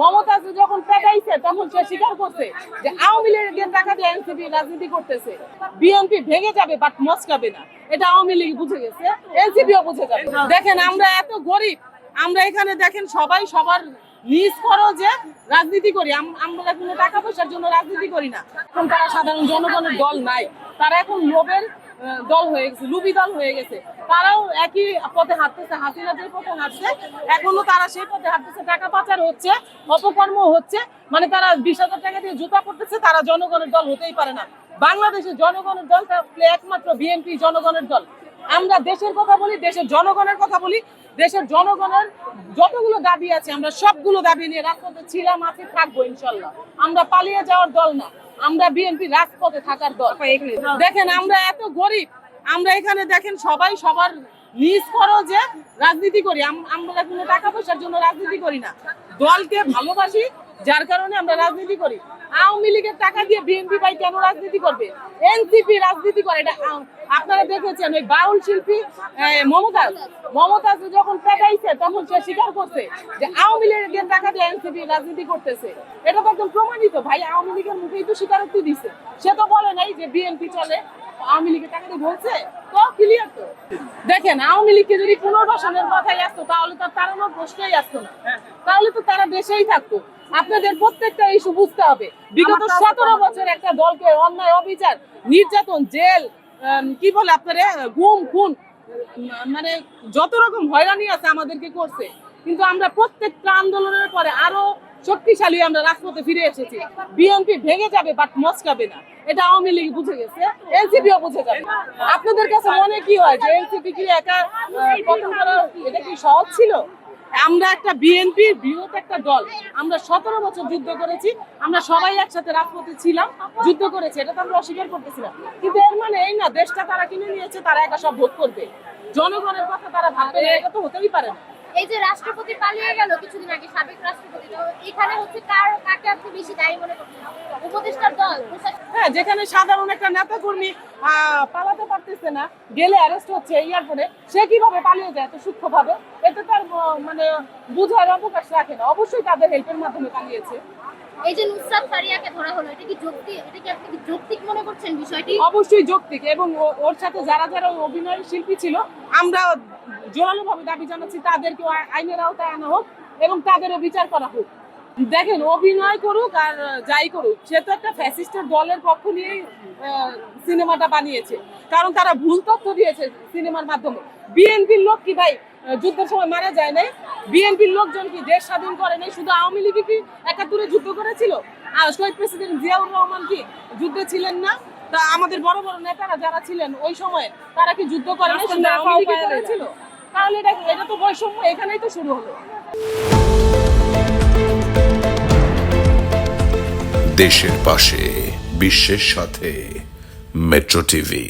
মমতাজ যখন পেটাইছে, তখন সে স্বীকার করছে যে আওয়ামী লীগের টাকা দিয়ে এনসিপি রাজনীতি করতেছে। বিএনপি ভেঙে যাবে বাট মস্কাবে না। এটা আওয়ামী লীগ বুঝে গেছে এনসিপিও বুঝে যাবে। দেখেন, আমরা এত গরিব, আমরা এখানে দেখেন সবাই সবার নিজ খরচে রাজনীতি করি। আমরা কোনো টাকা পয়সার জন্য রাজনীতি করি না। এখন তারা সাধারণ জনগণের দল নাই। তারা এখন লোভের দল হয়ে গেছে, লুবি দল হয়ে গেছে। তারাও একই পথে হাঁটতেছে, হাসিনা যে পথে হাঁটছে, এখনও তারা সেই পথে হাঁটতেছে। টাকা পাচার হচ্ছে, অপকর্ম হচ্ছে মানে তারা বিশ হাজার টাকা দিয়ে জুতা করতেছে তারা জনগণের দল হতেই পারে না। বাংলাদেশের জনগণের দল একমাত্র বিএনপি জনগণের দল। আমরা দেশের কথা বলি, দেশের জনগণের কথা বলি, দেশের জনগণের যতগুলো দাবি আছে, আমরা সবগুলো দাবি নিয়ে রাজপথে ছিলাম, আছে, থাকব ইনশাল্লাহ। আমরা পালিয়ে যাওয়ার দল না। আমরা বিএনপি রাজপথে থাকার দল। দেখেন, আমরা এত গরিব। আমরা এখানে দেখেন, সবাই সবার নিজ খরচে রাজনীতি করি। আমরা কোনো টাকা পয়সার জন্য রাজনীতি করি না। দলকে ভালোবাসি, যার কারণে আমরা রাজনীতি করি। আওয়ামী লীগের টাকা দিয়ে বিএনপি ভাই কেন রাজনীতি করবে? এনসিপি রাজনীতি করে। এটা আপনারা দেখেছেন, ওই বাউল শিল্পী মমতাজ। মমতাজ যখন পেটাইছে, তখন সে স্বীকার করছে যে আওয়ামী লীগের টাকা দিয়ে এনসিপি রাজনীতি করতেছে। এটা ভাই আওয়ামী লীগের মুখেই তো স্বীকারোক্তি দিছে। সে তো বলে নাই যে বিএনপি চলে আওয়ামী লীগের টাকা দিয়ে বলছে তো ক্লিয়ার তো। দেখেন আওয়ামী লীগকে যদি পুনর্বাসনের কথাই আসতো তাহলে তো তাড়ানোর প্রশ্নই আসতো না। তাহলে তো তারা দেশেই থাকতো। আপনাদের প্রত্যেকটা ইস্যু বুঝতে হবে। বিগত সতেরো বছর একটা দলকে অন্যায় অবিচার নির্যাতন জেল কি বলে আপনারা গুম খুন মানে যত রকম হয়রানি আছে আমাদেরকে করছে, কিন্তু আমরা প্রত্যেকটা আন্দোলনের পরে আরও শক্তিশালী আমরা রাজপথে ফিরে এসেছি। বিএনপি ভেঙে যাবে বাট মস্কাবে না। এটা আওয়ামী লীগ বুঝে গেছে, এনসিপিও বুঝে যাবে। আপনাদের কাছে মনে কি হয় যে এনসিপি কি একা এটা কি সহজ ছিল? আমরা একটা বিএনপির বৃহৎ একটা দল। আমরা সতেরো বছর যুদ্ধ করেছি আমরা সবাই একসাথে রাজপথে ছিলাম যুদ্ধ করেছি এটা তো আমরা অস্বীকার করতেছিলাম। কিন্তু এর মানে এই না দেশটা তারা কিনে নিয়েছে তারা একা সব ভোগ করবে। জনগণের কথা তারা ভাববে এটা তো হতেই পারে না। এই যে রাষ্ট্রপতি পালিয়ে গেল কিছুদিন আগে সাবেক রাষ্ট্রপতি তো এখানে হচ্ছে কার কাকে আপনি বেশি দায়ী মনে করছেন? উপদেষ্টার দল হ্যাঁ যেখানে সাধারণ একটা নেতা কর্মী পালাতে পারতেছে না গেলে অ্যারেস্ট হচ্ছে এয়ারপোর্টে সে কীভাবে পালিয়ে যায় এত সূক্ষ্মভাবে? এতে আহ, মানে বুঝার অবকাশ রাখে না। অবশ্যই তাদের হেল্পের মাধ্যমে পালিয়েছে। এই যে নুসরাত ফারিয়াকে ধরা হলো এটা কি যৌক্তিক এটা কি আপনি যৌক্তিক মনে করছেন বিষয়টি? অবশ্যই যৌক্তিক এবং ওর সাথে যারা যারা অভিনয় শিল্পী ছিল আমরা জোরালো ভাবে দাবি জানাচ্ছি তাদেরকে আইনের আওতায় আনা হোক এবং তাদেরও বিচার করা হোক। দেখেন অভিনয় করুক আর যাই করুক সে তো একটা ফ্যাসিস্টের দলের পক্ষ নিয়েই সিনেমাটা বানিয়েছে। কারণ তারা ভুল তথ্য দিয়েছে সিনেমার মাধ্যমে। বিএনপির লোক কি ভাই? যুদ্ধের সময় মারা যায় নাই। বিএনপির লোকজন কি দেশ স্বাধীন করে নাই? শুধু আওয়ামী লীগ কি একাত্তরে যুদ্ধ করেছিল? আর শহীদ প্রেসিডেন্ট জিয়াউর রহমান কি যুদ্ধে ছিলেন না? তা আমাদের বড় বড় নেতারা যারা ছিলেন ওই সময় তারা কি যুদ্ধ করে নাই? শুধু আওয়ামী লীগ করেছিল? তাহলে এটা এটা তো বৈষম্য এখানেই তো শুরু হলো। দেশের পাশে বিশ্বের সাথে মেট্রো টিভি।